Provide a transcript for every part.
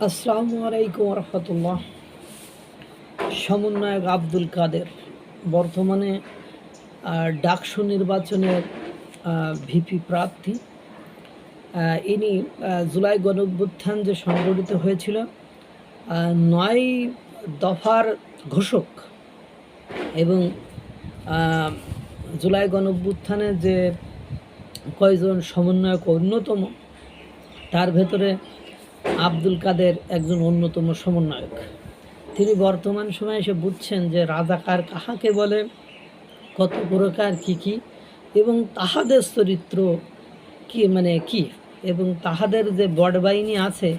আসসালামু আলাইকুম রহমতুল্লাহ সমন্বয়ক আব্দুল কাদের, বর্তমানে ডাকসু নির্বাচনের ভিপি প্রার্থী। ইনি জুলাই গণভ্যুত্থান যে সংগঠিত হয়েছিল নয় দফার ঘোষক এবং জুলাই গণঅভ্যুত্থানের যে কয়জন সমন্বয়ক অন্যতম, তার ভেতরে আব্দুল কাদের একজন অন্যতম সমন্বয়ক। তিনি বর্তমান সময়ে এসে বুঝছেন যে রাজাকার কাহাকে বলে, কত প্রকার কী কী, এবং তাহাদের চরিত্র কি মানে কি, এবং তাহাদের যে বড়বাহিনী আছে,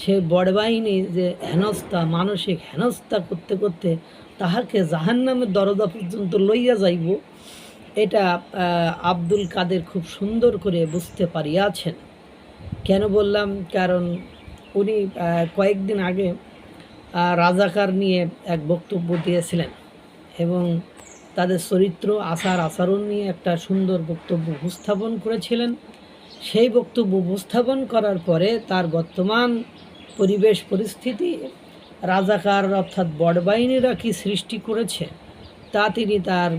সে বড়বাহিনী যে হেনস্থা, মানসিক হেনস্থা করতে করতে তাহাকে জাহান্নামের দরজা পর্যন্ত লইয়া যাইব, এটা আব্দুল কাদের খুব সুন্দর করে বুঝতে পারিয়াছেন। কেন বললাম? কারণ উনি কয়েকদিন আগে রাজাকার নিয়ে এক বক্তব্য দিয়েছিলেন এবং তাদের চরিত্র, আচার, আচরণ নিয়ে একটা সুন্দর বক্তব্য উপস্থাপন করেছিলেন। সেই বক্তব্য উপস্থাপন করার পরে তার বর্তমান পরিবেশ পরিস্থিতি, রাজাকার অর্থাৎ বড়বাহিনীরা কি সৃষ্টি করেছে, তা তিনি তার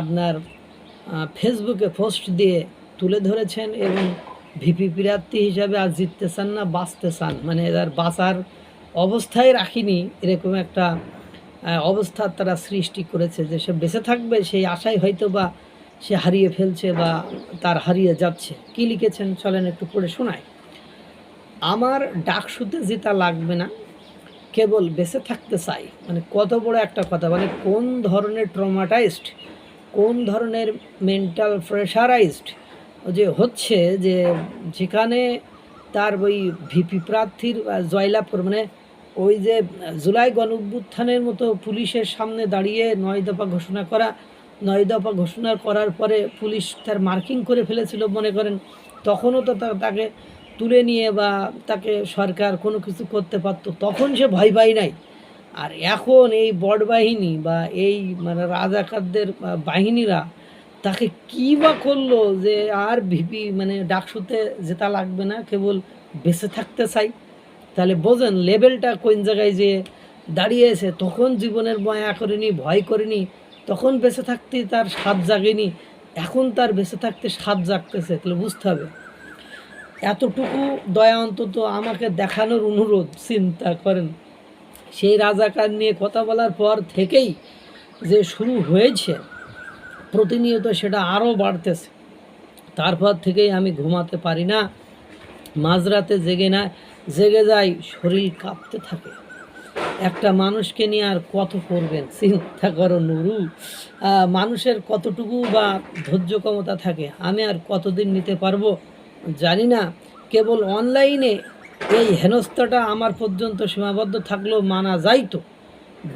আপনার ফেসবুকে পোস্ট দিয়ে তুলে ধরেছেন এবং ভিপি প্রার্থী হিসাবে আর জিততে চান না বাঁচতে চান। মানে এদের বাঁচার অবস্থায় রাখিনি এরকম একটা আহ, অবস্থার তারা সৃষ্টি করেছে যে সে বেঁচে থাকবে সেই আশায় হয়তো বা সে হারিয়ে ফেলছে বা তার হারিয়ে যাচ্ছে। কি লিখেছেন? চলেন একটু পড়ে শোনায় আমার ডাকসুতে জেতা লাগবে না কেবল বেঁচে থাকতে চাই। মানে কত বড় একটা কথা মানে কোন ধরনের ট্রমাটাইজড কোন ধরনের মেন্টাল প্রেশারাইজড যে হচ্ছে যে যেখানে তার ওই ভিপি প্রার্থীর জয়লাভ করে মানে ওই যে জুলাই গণ মতো পুলিশের সামনে দাঁড়িয়ে নয় দফা ঘোষণা করা, নয় দফা ঘোষণা করার পরে পুলিশ তার মার্কিং করে ফেলেছিল মনে করেন, তখনও তো তাকে তুলে নিয়ে বা তাকে সরকার কোনো কিছু করতে পারতো, তখন সে ভয় পাই নাই। আর এখন এই বড় বাহিনী বা এই মানে রাজাকারদের বাহিনীরা তাকে কী বা করল যে আর ভিপি মানে ডাকসুতে জেতা লাগবে না, কেবল বেঁচে থাকতে চাই। তাহলে বোঝেন, লেভেলটা কোন জায়গায় যে দাঁড়িয়েছে, তখন জীবনের মায়া করেনি, ভয় করেনি, তখন বেঁচে থাকতে তার স্বাদ জাগেনি, এখন তার বেঁচে থাকতে স্বাদ জাগতেছে, তাহলে বুঝতে হবে। এতটুকু দয়া অন্তত আমাকে দেখানোর অনুরোধ, চিন্তা করেন। সেই রাজাকার নিয়ে কথা বলার পর থেকেই যে শুরু হয়েছে প্রতিনিয়ত সেটা আরও বাড়তেছে। তারপর থেকেই আমি ঘুমাতে পারি না, মাঝরাতে জেগে না, জেগে যাই শরীর কাঁপতে থাকে। একটা মানুষকে নিয়ে আর কত করবেন? চিন্তা করো নুরু। মানুষের কতটুকু বা ধৈর্য ক্ষমতা থাকে, আমি আর কতদিন নিতে পারব জানি না। কেবল অনলাইনে এই হেনস্থাটা আমার পর্যন্ত সীমাবদ্ধ থাকলেও মানা যাইতো।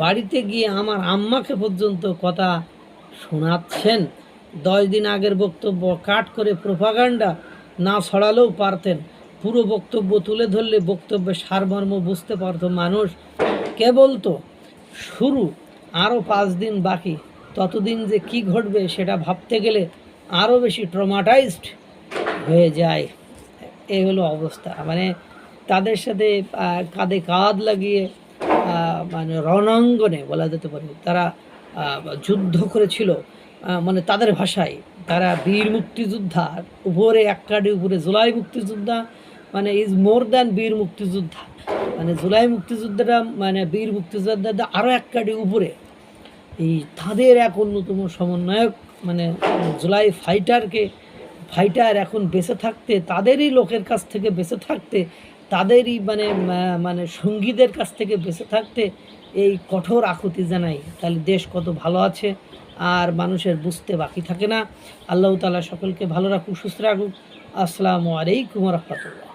বাড়িতে গিয়ে আমার আম্মাকে পর্যন্ত কথা শোনাচ্ছেন। দশ দিন আগের বক্তব্য, কাট করে প্রোপাগান্ডা না ছড়ালেও পারতেন। পুরো বক্তব্য তুলে ধরলে বক্তব্যের সারমর্ম বুঝতে পারতো মানুষ। কেবল তো শুরু, আরও পাঁচ দিন বাকি। ততদিন যে কি ঘটবে সেটা ভাবতে গেলে আরও বেশি ট্রমাটাইজড হয়ে যায়। এই হলো অবস্থা। মানে তাদের সাথে কাঁধে কাঁধ লাগিয়ে মানে রণাঙ্গনে বলা যেতে পারে। তারা যুদ্ধ করেছিল মানে তাদের ভাষায়। তারা বীর মুক্তিযোদ্ধা উপরে এক কাঠি উপরে জুলাই মুক্তিযোদ্ধা মানে ইজ মোর দ্যান বীর মুক্তিযোদ্ধা। মানে জুলাই মুক্তিযোদ্ধারা মানে বীর মুক্তিযোদ্ধা আরও এক কাঠি উপরে। এই তাদের এক অন্যতম সমন্বয়ক মানে জুলাই ফাইটারকে, ফাইটার এখন বেঁচে থাকতে, তাদেরই লোকের কাছ থেকে বেঁচে থাকতে, তাদেরই মানে মানে সঙ্গীদের কাছ থেকে বেঁচে থাকতে এই কঠোর আকুতি জানাই। তাহলে দেশ কত ভালো আছে আর মানুষের বুঝতে বাকি থাকে না। আল্লাহ তালা সকলকে ভালো রাখুক, সুস্থ রাখুক। আসসালামু আলাইকুম রহমতুল্লাহ।